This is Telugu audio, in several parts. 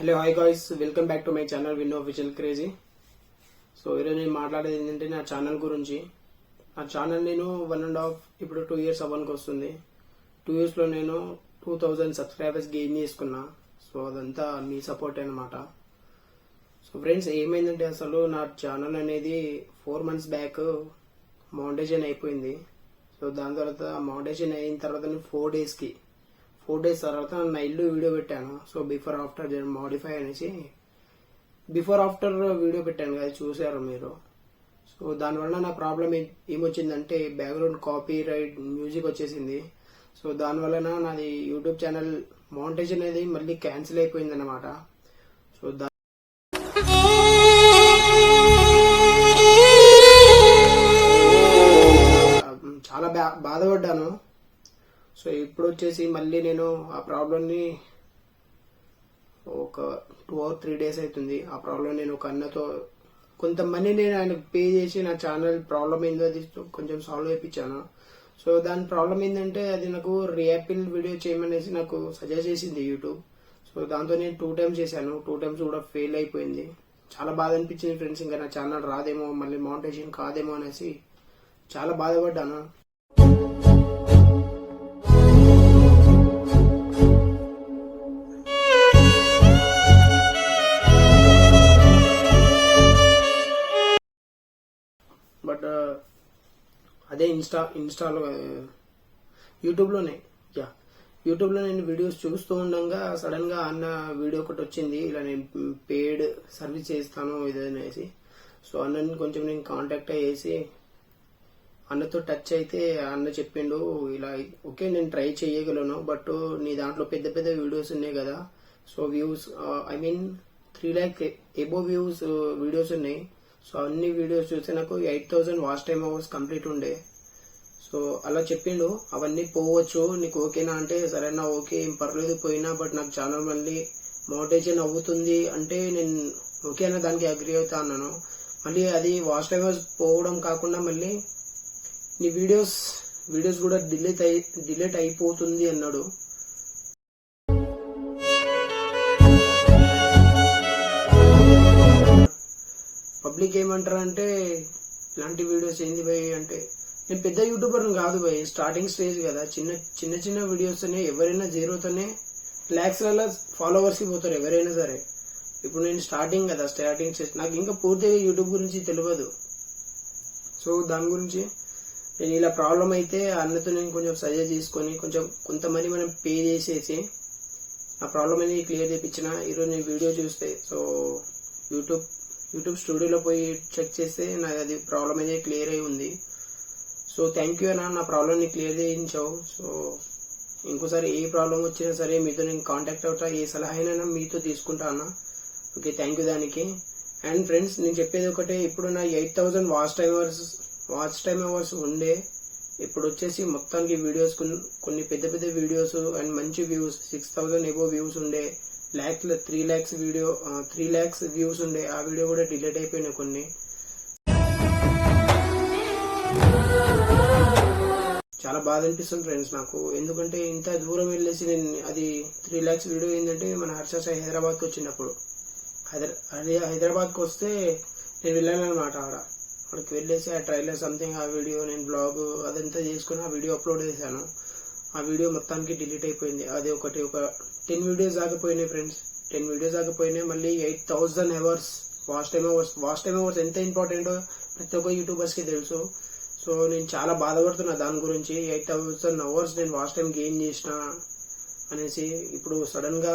Hello hi guys welcome back to my channel win official crazy so ఈరోజు నేను మాట్లాడేది ఏంటంటే నా ఛానల్ గురించి. నా ఛానల్ నేను వన్ అండ్ హాఫ్ ఇప్పుడు టూ ఇయర్స్ అవ్వడానికి వస్తుంది. టూ ఇయర్స్లో నేను టూ థౌజండ్ సబ్స్క్రైబర్స్ గెయిన్ చేసుకున్నా. సో అదంతా మీ సపోర్ట్ అనమాట సో ఫ్రెండ్స్ ఏమైందంటే అసలు నా ఛానల్ అనేది ఫోర్ మంత్స్ బ్యాక్ మౌంటేషన్ అయిపోయింది. సో దాని తర్వాత మౌంటేషన్ అయిన తర్వాత ఫోర్ డేస్కి ఫోర్ డేస్ తర్వాత నా ఇల్లు వీడియో పెట్టాను. సో బిఫోర్ ఆఫ్టర్ మోడిఫై అనేసి బిఫోర్ ఆఫ్టర్ వీడియో పెట్టాను కదా చూసారు మీరు. సో దానివల్ల నా ప్రాబ్లం ఏమొచ్చిందంటే బ్యాక్గ్రౌండ్ కాపీ రైట్ మ్యూజిక్ వచ్చేసింది. సో దానివల్ల నాది యూట్యూబ్ ఛానల్ మౌంటేజ్ అనేది మళ్ళీ క్యాన్సిల్ అయిపోయింది అనమాట సో దా చాలా బా బాధపడ్డాను. సో ఇప్పుడు వచ్చేసి మళ్ళీ నేను ఆ ప్రాబ్లమ్ని ఒక టూ ఆర్ త్రీ డేస్ అవుతుంది ఆ ప్రాబ్లం నేను ఒక అన్నతో కొంత మనీ నేను ఆయనకు పే చేసి నా ఛానల్ ప్రాబ్లం ఏందో అది కొంచెం సాల్వ్ చేయించాను సో దాని ప్రాబ్లం ఏంటంటే అది నాకు రియాపిల్ వీడియో చేయమనేసి నాకు సజెస్ట్ చేసింది యూట్యూబ్. సో దాంతో నేను టూ టైమ్స్ చేశాను. టూ టైమ్స్ కూడా ఫెయిల్ అయిపోయింది. చాలా బాధ అనిపించింది ఫ్రెండ్స్ ఇంకా నా ఛానల్ రాదేమో మళ్ళీ మౌంటేషన్ కాదేమో అనేసి చాలా బాధపడ్డాను. ఇన్స్టా ఇన్స్టాలో యూట్యూబ్లోనే యా యూట్యూబ్లో నేను వీడియోస్ చూస్తూ ఉండగా సడన్గా అన్న వీడియో ఒకటి వచ్చింది ఇలా నేను పేడ్ సర్వీస్ చేస్తాను ఇదనేసి. సో అన్నని కొంచెం నేను కాంటాక్ట్ అయ్యేసి అన్నతో టచ్ అయితే అన్న చెప్పిండు ఇలా ఓకే నేను ట్రై చేయగలను బట్ నీ దాంట్లో పెద్ద పెద్ద వీడియోస్ ఉన్నాయి కదా so views I mean three lakh above views videos ఉన్నాయి. సో అన్ని వీడియోస్ చూస్తే నాకు eight thousand watch time hours complete ఉండే. సో అలా చెప్పిండు. అవన్నీ పోవచ్చు నీకు ఓకేనా అంటే సరేనా ఓకే ఏం పర్లేదు పోయినా బట్ నాకు ఛానల్ మళ్ళీ మోటివేషన్ అవుతుంది అంటే నేను ఓకే అన్న దానికి అగ్రి అవుతా అన్నాను. మళ్ళీ అది వాచ్ టైమ్ అవర్స్ పోవడం కాకుండా మళ్ళీ నీ వీడియోస్ వీడియోస్ కూడా డిలీట్ అయి డిలీట్ అయిపోతుంది అన్నాడు. పబ్లిక్ ఏమంటారు అంటే ఇలాంటి వీడియోస్ ఏంది పోయి అంటే నేను పెద్ద యూట్యూబర్ కాదు భయ్. స్టార్టింగ్ స్టేజ్ కదా. చిన్న చిన్న చిన్న వీడియోస్ తోనే ఎవరైనా జీరోతోనే ల్యాక్స్లలో వల్ల ఫాలోవర్స్ పోతారు ఎవరైనా సరే. ఇప్పుడు నేను స్టార్టింగ్ కదా స్టార్టింగ్ స్టేజ్ నాకు ఇంకా పూర్తిగా యూట్యూబ్ గురించి తెలియదు సో దాని గురించి నేను ఇలా ప్రాబ్లం అయితే అన్నతో నేను కొంచెం సజెస్ట్ తీసుకొని కొంచెం కొంతమంది మనం పే చేసేసి ఆ ప్రాబ్లం అనేది క్లియర్ చేయించిన ఈరోజు నేను వీడియో చూస్తే. సో యూట్యూబ్ యూట్యూబ్ స్టూడియోలో పోయి చెక్ చేస్తే నాకు అది ప్రాబ్లం అనేది క్లియర్ అయి ఉంది. సో థ్యాంక్ యూ అన్న. నా ప్రాబ్లమ్ని క్లియర్ చేయించావు. సో ఇంకోసారి ఏ ప్రాబ్లం వచ్చినా సరే మీతో నేను కాంటాక్ట్ అవుతా. ఏ సలహా అయినా మీతో తీసుకుంటా అన్న. ఓకే థ్యాంక్ యూ దానికి. అండ్ ఫ్రెండ్స్ నేను చెప్పేది ఒకటే. ఇప్పుడు నా eight thousand watch time hours watch time hours ఉండే. ఇప్పుడు వచ్చేసి మొత్తానికి వీడియోస్ కొన్ని పెద్ద పెద్ద వీడియోస్ అండ్ మంచి views six thousand above views ఉండే. Lakh three lakhs video three lakhs views ఉండే. ఆ వీడియో కూడా డిలీట్ అయిపోయినాయి కొన్ని. చాలా బాధ అనిపిస్తుంది ఫ్రెండ్స్ నాకు. ఎందుకంటే ఇంత దూరం వెళ్ళేసి నేను అది త్రీ ల్యాక్స్ వీడియో ఏంటంటే మన హర్ష సాయి హైదరాబాద్కి వచ్చినప్పుడు. హైదరా అదే హైదరాబాద్కి వస్తే నేను వెళ్ళాను అనమాట ఆడ. అక్కడికి వెళ్ళేసి ఆ ట్రైలర్ సంథింగ్ ఆ వీడియో నేను బ్లాగ్ అదంతా చేసుకుని ఆ వీడియో అప్లోడ్ చేశాను. ఆ వీడియో మొత్తానికి డిలీట్ అయిపోయింది. అది ఒకటి ఒక టెన్ వీడియోస్ ఆగిపోయినాయి ఫ్రెండ్స్ టెన్ వీడియోస్ ఆగిపోయినాయి మళ్ళీ eight thousand hours waste time hours waste time hours ఎంత ఇంపార్టెంటో ప్రతి ఒక్క యూట్యూబర్స్కి తెలుసు. సో నేను చాలా బాధపడుతున్నా దాని గురించి. ఎయిట్ థౌసండ్ అవర్స్ నేను వాచ్ టైం గెయిన్ చేసిన అనేసి ఇప్పుడు సడన్గా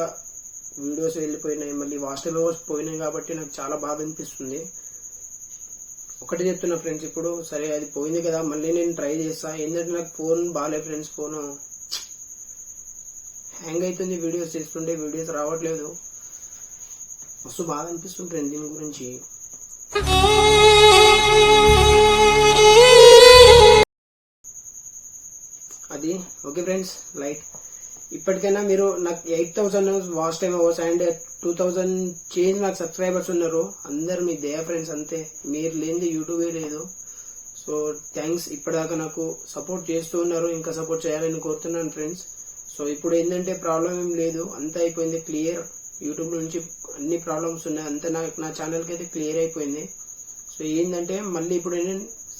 వీడియోస్ వెళ్ళిపోయినాయి. మళ్ళీ వాచ్ టైం అవర్స్ పోయినాయి కాబట్టి నాకు చాలా బాధ అనిపిస్తుంది. ఒకటి చెప్తున్నా ఫ్రెండ్స్ ఇప్పుడు సరే అది పోయింది కదా మళ్ళీ నేను ట్రై చేస్తా. ఏంటంటే నాకు ఫోన్ బాగాలేదు ఫ్రెండ్స్ ఫోన్ హ్యాంగ్ అవుతుంది వీడియోస్ చేస్తుంటే వీడియోస్ రావట్లేదు. మస్తు బాధ అనిపిస్తుంది ఫ్రెండ్ దీని గురించి. అది. ఓకే ఫ్రెండ్స్ లైట్ ఇప్పటికైనా మీరు నాకు eight thousand watch time hours and two thousand change నాకు సబ్స్క్రైబర్స్ ఉన్నారు. అందరు మీ దయా ఫ్రెండ్స్ అంతే. మీరు లేనిది యూట్యూబే లేదు. సో థ్యాంక్స్ ఇప్పటిదాకా నాకు సపోర్ట్ చేస్తూ ఉన్నారు. ఇంకా సపోర్ట్ చేయాలని కోరుతున్నాను ఫ్రెండ్స్ సో ఇప్పుడు ఏంటంటే ప్రాబ్లం ఏం లేదు. అంతా అయిపోయింది క్లియర్ యూట్యూబ్ నుంచి అన్ని ప్రాబ్లమ్స్ ఉన్నాయి. అంతా నాకు నా ఛానల్కి అయితే క్లియర్ అయిపోయింది. సో ఏంటంటే మళ్ళీ ఇప్పుడు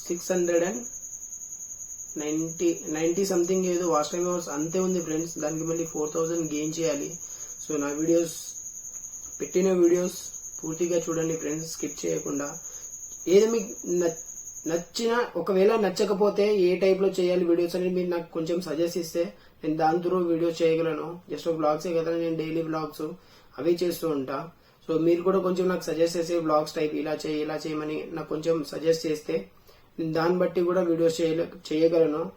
six hundred and ninety ninety something ఏదో వాచ్ టైమ్ అవర్స్ అంతే ఉంది ఫ్రెండ్స్ దానికి మళ్ళీ ఫోర్ థౌజండ్ గెయిన్ చేయాలి. సో నా వీడియోస్ పెట్టిన వీడియోస్ పూర్తిగా చూడండి ఫ్రెండ్స్ స్కిప్ చేయకుండా. ఏది మీకు నచ్చిన ఒకవేళ నచ్చకపోతే ఏ టైప్లో చేయాలి వీడియోస్ అనేది మీరు నాకు కొంచెం సజెస్ట్ ఇస్తే నేను దాని త్రూ వీడియోస్ చేయగలను. జస్ట్ బ్లాగ్సే కదా నేను డైలీ బ్లాగ్స్ అవి చేస్తూ ఉంటా. సో మీరు కూడా కొంచెం నాకు సజెస్ట్ చేసే బ్లాగ్స్ టైప్ ఇలా చేయి ఇలా చేయమని నాకు కొంచెం సజెస్ట్ చేస్తే దాన్ని బట్టి కూడా వీడియోస్ చేయలే చేయగలను.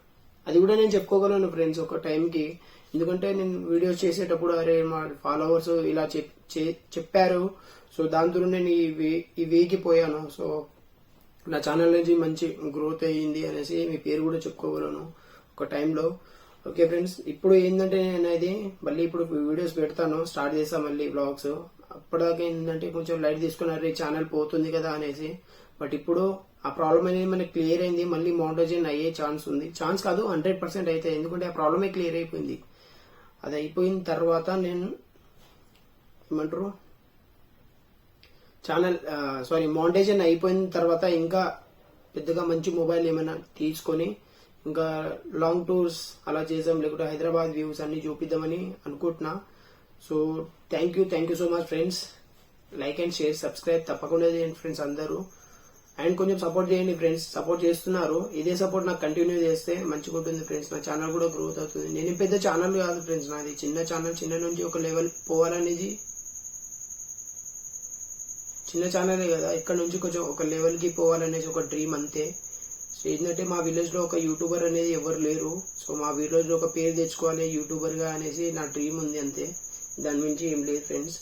అది కూడా నేను చెప్పుకోగలను ఫ్రెండ్స్ ఒక టైంకి ఎందుకంటే నేను వీడియోస్ చేసేటప్పుడు అరే మా ఫాలోవర్స్ ఇలా చెప్- చే- చెప్పారు. సో దాంతో నేను ఈ వే ఈ వేకి పోయాను. సో నా ఛానల్ నుంచి మంచి గ్రోత్ అయ్యింది అనేసి మీ పేరు కూడా చెప్పుకోగలను ఒక టైంలో ఓకే ఫ్రెండ్స్ ఇప్పుడు ఏంటంటే నేను అది మళ్ళీ ఇప్పుడు వీడియోస్ పెడతాను. స్టార్ట్ చేస్తాను మళ్ళీ బ్లాగ్స్ అప్పటిదాకా ఏంటంటే కొంచెం లైట్ తీసుకున్నారు ఛానల్ పోతుంది కదా అనేసి. బట్ ఇప్పుడు ఆ ప్రాబ్లం అనేది మనకి క్లియర్ అయింది. మళ్ళీ మౌంటేజన్ అయ్యే ఛాన్స్ ఉంది. ఛాన్స్ కాదు హండ్రెడ్ పర్సెంట్ అయితే. ఎందుకంటే ఆ ప్రాబ్లమే క్లియర్ అయిపోయింది. అది అయిపోయిన తర్వాత నేను ఏమంటారు? ఛానల్ సారీ మౌంటేజన్ అయిపోయిన తర్వాత ఇంకా పెద్దగా మంచి మొబైల్ ఏమైనా తీసుకొని ఇంకా లాంగ్ టూర్స్ అలా చేద్దాం. లేకుంటే హైదరాబాద్ వ్యూస్ అన్ని చూపిద్దామని అనుకుంటున్నా. So thank you thank you so much friends like and share subscribe తప్పకుండా చేయండి ఫ్రెండ్స్ అందరూ. అండ్ కొంచెం సపోర్ట్ చేయండి ఫ్రెండ్స్ సపోర్ట్ చేస్తున్నారు. ఇదే సపోర్ట్ నాకు కంటిన్యూ చేస్తే మంచిగా ఉంటుంది ఫ్రెండ్స్ నా ఛానల్ కూడా గ్రోత్ అవుతుంది. నేను పెద్ద ఛానల్ కాదు ఫ్రెండ్స్ నాది. చిన్న ఛానల్ చిన్న నుంచి ఒక లెవెల్ పోవాలనేది చిన్న ఛానలే కదా. ఇక్కడ నుంచి కొంచెం ఒక లెవెల్కి పోవాలనేసి ఒక డ్రీమ్ అంతే. సో ఏంటంటే మా విలేజ్లో ఒక యూట్యూబర్ అనేది ఎవరు లేరు. సో మా విలేజ్లో ఒక పేరు తెచ్చుకోవాలి యూట్యూబర్గా అనేసి నా డ్రీమ్ ఉంది అంతే. దాని మించి ఏం లేదు ఫ్రెండ్స్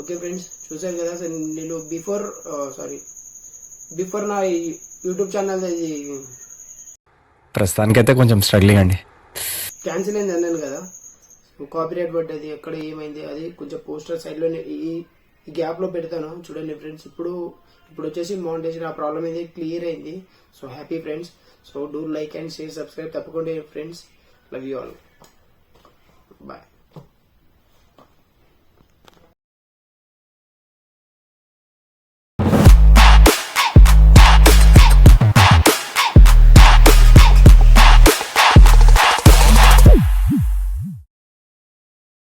ఓకే ఫ్రెండ్స్ చూసారు కదా సో నేను బిఫోర్ సారీ బిఫోర్ నా యూట్యూబ్ ఛానల్ అది ప్రస్తుతానికైతే కొంచెం స్ట్రగ్లింగ్ అండి. క్యాన్సిల్ అయింది అన్నాను కదా. కాపీరైట్ పడ్డది ఎక్కడ ఏమైంది అది కొంచెం పోస్టర్ సైడ్లో ఈ ఈ గ్యాప్లో పెడతాను. చూడండి ఫ్రెండ్స్ ఇప్పుడు ఇప్పుడు వచ్చేసి మౌంటేషన్ ఆ ప్రాబ్లం అనేది క్లియర్ అయింది. So happy friends so do like and share subscribe తప్పకుండా friends love you all bye